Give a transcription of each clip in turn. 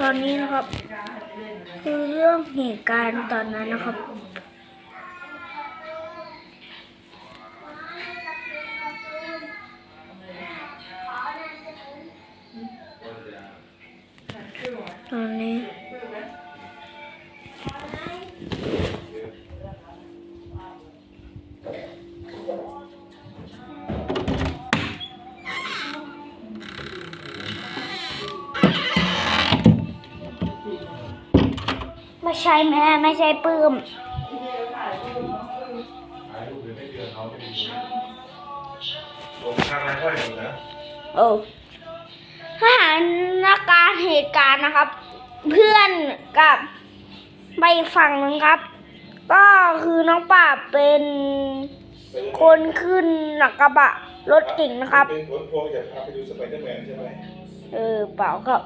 ตอนนี้นะครับ คือเรื่องเหตุการณ์ตอนนั้นนะครับ ตอนนี้ ไม่ใช่แม่ไม่ใช่ปื้มลงข้างร้านค่อยหนึ่งนะเออสถานการณ์เหตุการณ์นะครับ เพื่อนกับไปอีกฝั่งหนึงครับ ก็คือน้องป่าบเป็นคนขึ้นหลังกระบะรถเก่งนะครับเป็นผลพวงจากพาไปดูสไปเดอร์แมนใช่ไหมเออเปล่าครับ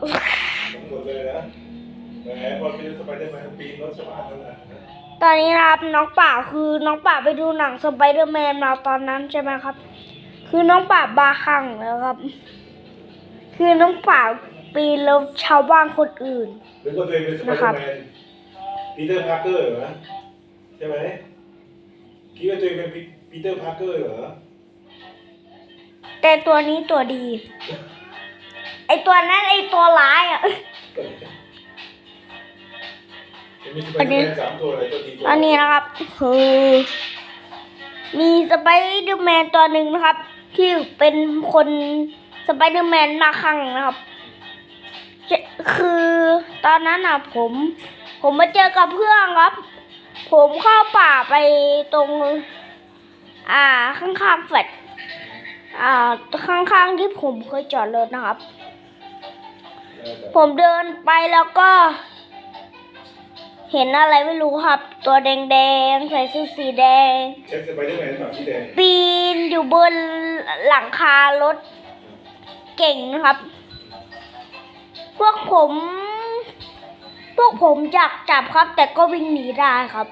ทั้งหมดเลยนะ แหมพอไปดูสไปเดอร์แมนปีนรถชาวบ้านแล้วนะตอนนี้นะครับน้องป่าบคือน้องป่าบไปดูหนังสไปเดอร์แมนมาตอนนั้นใช่ไหมครับ คือน้องป่าบบาคลั่งแล้วครับ คือน้องป่าบปีนแล้วชาวบ้านคนอื่น หรือว่าตัวเองเป็นสไปเดอร์แมนปีเตอร์พาร์เกอร์เหรอใช่ไหมคิดว่าตัวเองเป็นปีเตอร์พาร์เกอร์เหรอแต่ตัวนี้ตัวดี ไอตัวนั้นไอตัวร้าย อะมีสไปเดอร์แมนสามตัวอะไรตัวดีตัวอันนี้นะครับคือมีสไปเดอร์แมนตัวหนึ่งนะครับ ที่เป็นคนสไปเดอร์แมนมาคังนะครับ คือตอนนั้นอะผม ผมมาเจอกับเพื่อนครับ ผมเข้าป่าไปตรง อ่าข้างๆแฟลตอ่าข้างๆที่ผมเคยจอดรถนะครับ ผมเดินไปแล้วก็ เห็นอะไรไม่รู้ครับ ตัวแดงๆ ใส่เสื้อสีแดง เช็คสไปเดอร์แมนแบบสีแดงปีนอยู่บนหลังคารถเก่งนะครับ พวกผม พวกผมอยากจับครับ แต่ก็วิ่งหนีได้ครับ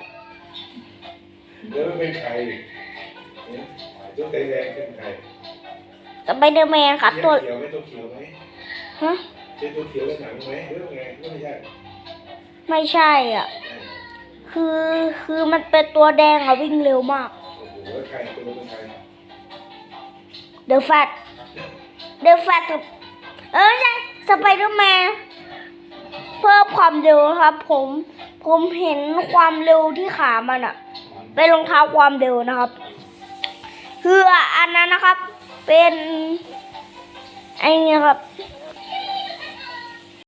แล้วมันเป็นใครตัวแดงๆเป็นใครสไปเดอร์แมนครับ ตัวเขียวไหมตัวเขียวไหมฮะ เป็นตัวเขียวในหนังไหมหรือไงไม่ใช่ ไม่ใช่อะ คือคือมันเป็นตัวแดงอะวิ่งเร็วมาก เดอะแฟตเดอะแฟตเออใช่สไปเดอร์แมนเพิ่มความเร็วนะครับ ผมผมเห็นความเร็วที่ขามันอะเป็นรองเท้าความเร็วนะครับ คืออันนั้นนะครับ เป็นไอ้นี่ครับ